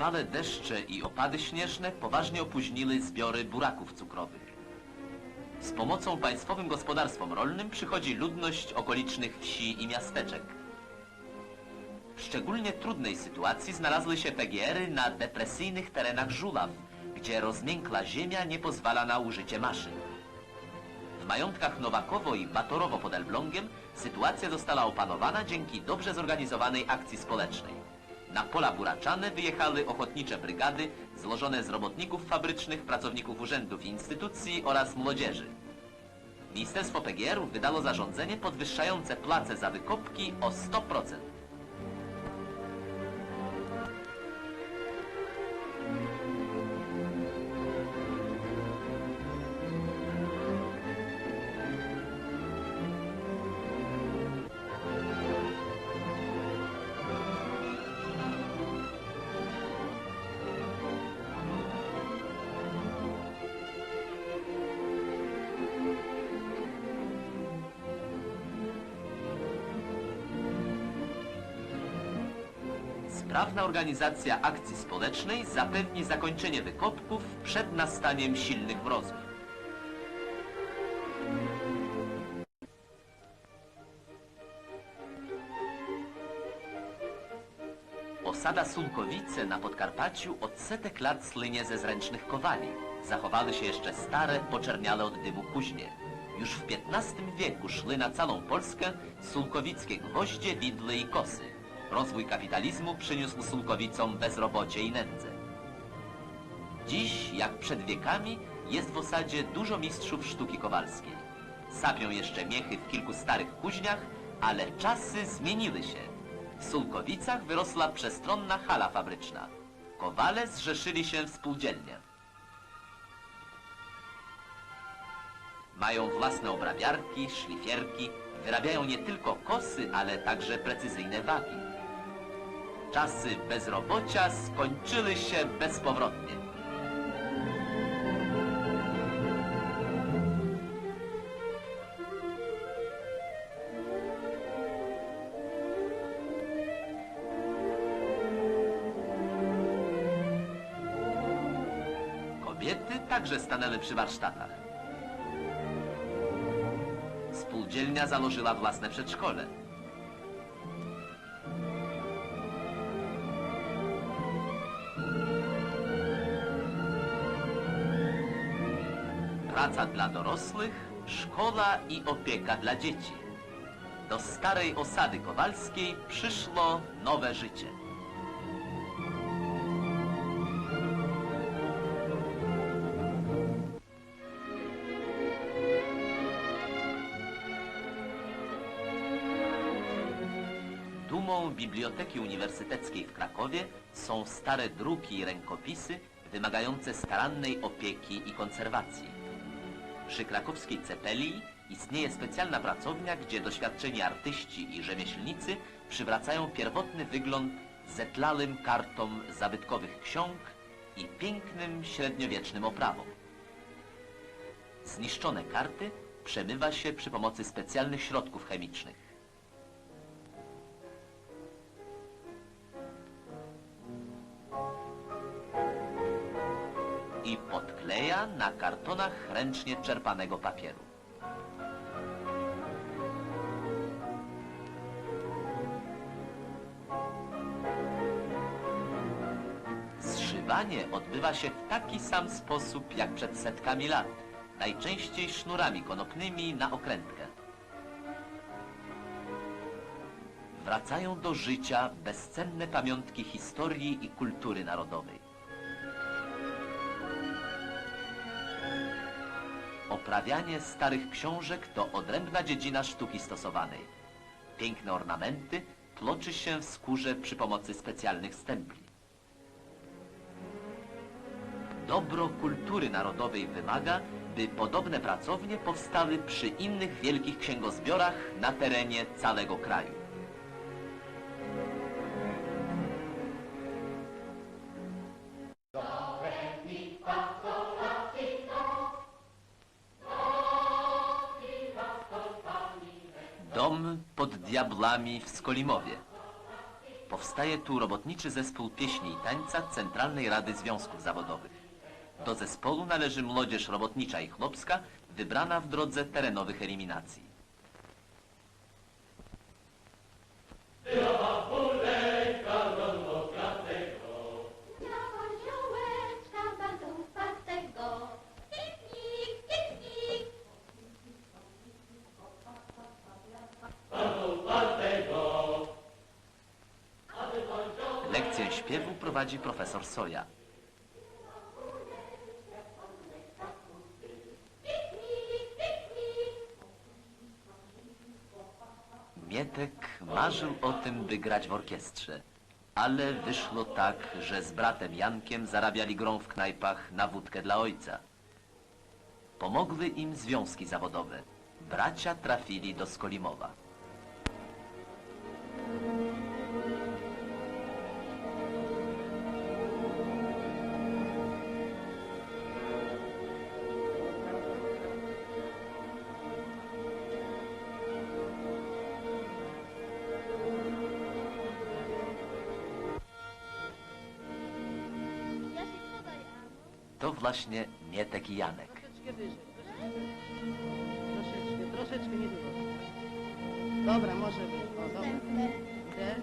Długotrwale deszcze i opady śnieżne poważnie opóźniły zbiory buraków cukrowych. Z pomocą państwowym gospodarstwom rolnym przychodzi ludność okolicznych wsi i miasteczek. W szczególnie trudnej sytuacji znalazły się PGR-y na depresyjnych terenach żulaw, gdzie rozmiękła ziemia nie pozwala na użycie maszyn. W majątkach Nowakowo i Batorowo pod Elblągiem sytuacja została opanowana dzięki dobrze zorganizowanej akcji społecznej. Na pola buraczane wyjechały ochotnicze brygady złożone z robotników fabrycznych, pracowników urzędów i instytucji oraz młodzieży. Ministerstwo PGR-ów wydało zarządzenie podwyższające płace za wykopki o 100%. Sprawna organizacja akcji społecznej zapewni zakończenie wykopków przed nastaniem silnych mrozów. Osada Sulkowice na Podkarpaciu od setek lat słynie ze zręcznych kowali. Zachowały się jeszcze stare, poczerniale od dymu kuźnie. Już w XV wieku szły na całą Polskę sulkowickie gwoździe, widły i kosy. Rozwój kapitalizmu przyniósł Sulkowicom bezrobocie i nędzę. Dziś, jak przed wiekami, jest w osadzie dużo mistrzów sztuki kowalskiej. Sapią jeszcze miechy w kilku starych kuźniach, ale czasy zmieniły się. W Sulkowicach wyrosła przestronna hala fabryczna. Kowale zrzeszyli się w spółdzielnie. Mają własne obrabiarki, szlifierki, wyrabiają nie tylko kosy, ale także precyzyjne wagi. Czasy bezrobocia skończyły się bezpowrotnie. Kobiety także stanęły przy warsztatach. Spółdzielnia założyła własne przedszkole. Praca dla dorosłych, szkoła i opieka dla dzieci. Do starej osady kowalskiej przyszło nowe życie. Dumą Biblioteki Uniwersyteckiej w Krakowie są stare druki i rękopisy wymagające starannej opieki i konserwacji. Przy krakowskiej Cepelii istnieje specjalna pracownia, gdzie doświadczeni artyści i rzemieślnicy przywracają pierwotny wygląd zetlalym kartom zabytkowych ksiąg i pięknym średniowiecznym oprawom. Zniszczone karty przemywa się przy pomocy specjalnych środków chemicznych. I podkleja na kartonach ręcznie czerpanego papieru. Zszywanie odbywa się w taki sam sposób jak przed setkami lat, najczęściej sznurami konopnymi na okrętkę. Wracają do życia bezcenne pamiątki historii i kultury narodowej. Oprawianie starych książek to odrębna dziedzina sztuki stosowanej. Piękne ornamenty tloczy się w skórze przy pomocy specjalnych stempli. Dobro kultury narodowej wymaga, by podobne pracownie powstały przy innych wielkich księgozbiorach na terenie całego kraju. Diablami w Skolimowie. Powstaje tu robotniczy zespół pieśni i tańca Centralnej Rady Związków Zawodowych. Do zespołu należy młodzież robotnicza i chłopska, wybrana w drodze terenowych eliminacji. Prowadzi profesor Soja. Mietek marzył o tym, by grać w orkiestrze. Ale wyszło tak, że z bratem Jankiem zarabiali grą w knajpach na wódkę dla ojca. Pomogły im związki zawodowe. Bracia trafili do Skolimowa. To właśnie Mietek i Janek. Troszeczkę wyżej. Troszeczkę, troszeczkę nie dużo. Dobra, może być. O, dobra. Idę.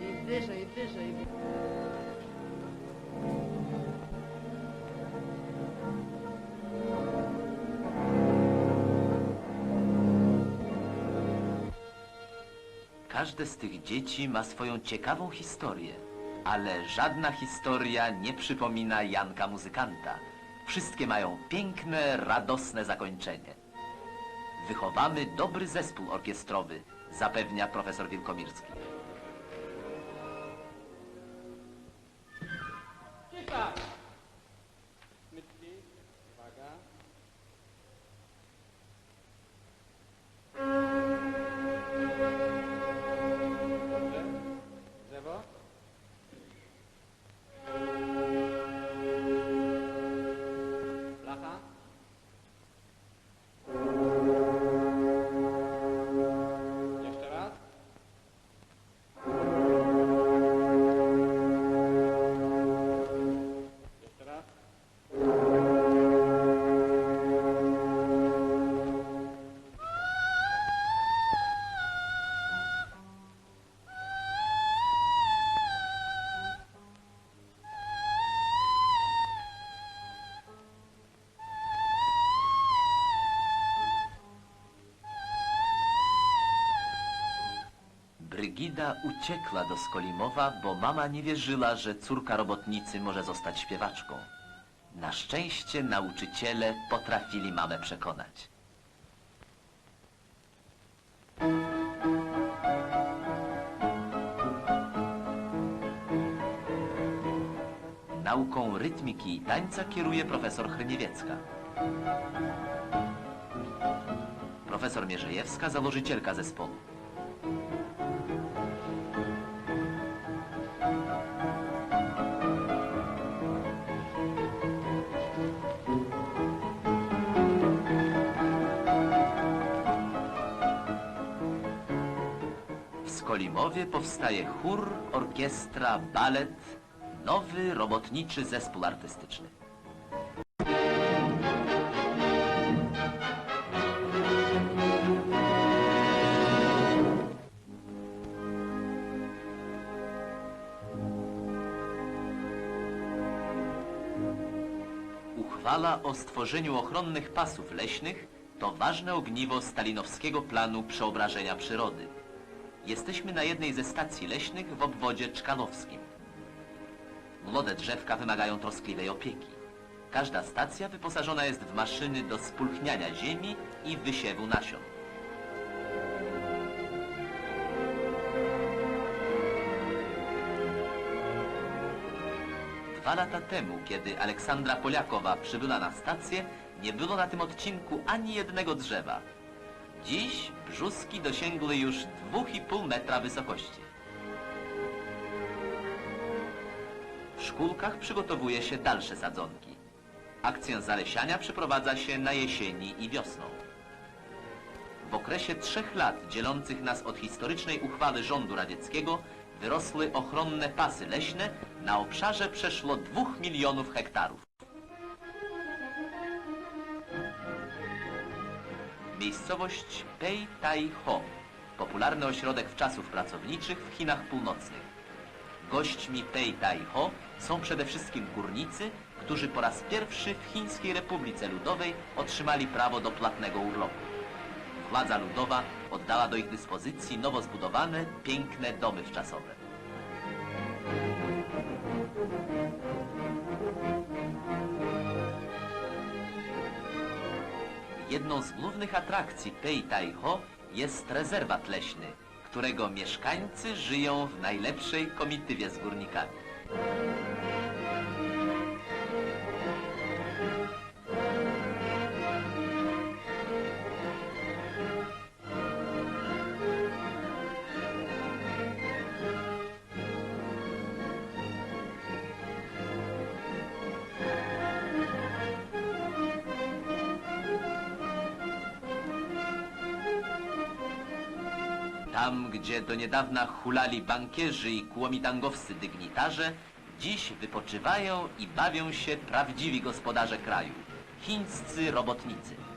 I wyżej, wyżej. Każde z tych dzieci ma swoją ciekawą historię, ale żadna historia nie przypomina Janka muzykanta. Wszystkie mają piękne, radosne zakończenie. Wychowamy dobry zespół orkiestrowy, zapewnia profesor Wielkomirski. Cisza! Brygida uciekła do Skolimowa, bo mama nie wierzyła, że córka robotnicy może zostać śpiewaczką. Na szczęście nauczyciele potrafili mamę przekonać. Nauką rytmiki i tańca kieruje profesor Hryniewiecka. Profesor Mierzejewska, założycielka zespołu. W Skolimowie powstaje chór, orkiestra, balet, nowy robotniczy zespół artystyczny. Uchwala o stworzeniu ochronnych pasów leśnych to ważne ogniwo stalinowskiego planu przeobrażenia przyrody. Jesteśmy na jednej ze stacji leśnych w obwodzie czkanowskim. Młode drzewka wymagają troskliwej opieki. Każda stacja wyposażona jest w maszyny do spulchniania ziemi i wysiewu nasion. Dwa lata temu, kiedy Aleksandra Poliakowa przybyła na stację, nie było na tym odcinku ani jednego drzewa. Dziś brzuski dosięgły już 2,5 metra wysokości. W szkółkach przygotowuje się dalsze sadzonki. Akcję zalesiania przeprowadza się na jesieni i wiosną. W okresie trzech lat dzielących nas od historycznej uchwały rządu radzieckiego wyrosły ochronne pasy leśne na obszarze przeszło dwóch milionów hektarów. Miejscowość Pei Tai Ho, popularny ośrodek wczasów pracowniczych w Chinach Północnych. Gośćmi Pei Tai Ho są przede wszystkim górnicy, którzy po raz pierwszy w Chińskiej Republice Ludowej otrzymali prawo do płatnego urlopu. Władza ludowa oddała do ich dyspozycji nowo zbudowane, piękne domy wczasowe. Jedną z głównych atrakcji Pei Tai Ho jest rezerwat leśny, którego mieszkańcy żyją w najlepszej komitywie z górnikami. Tam, gdzie do niedawna hulali bankierzy i kłomitangowscy dygnitarze, dziś wypoczywają i bawią się prawdziwi gospodarze kraju chińscy robotnicy.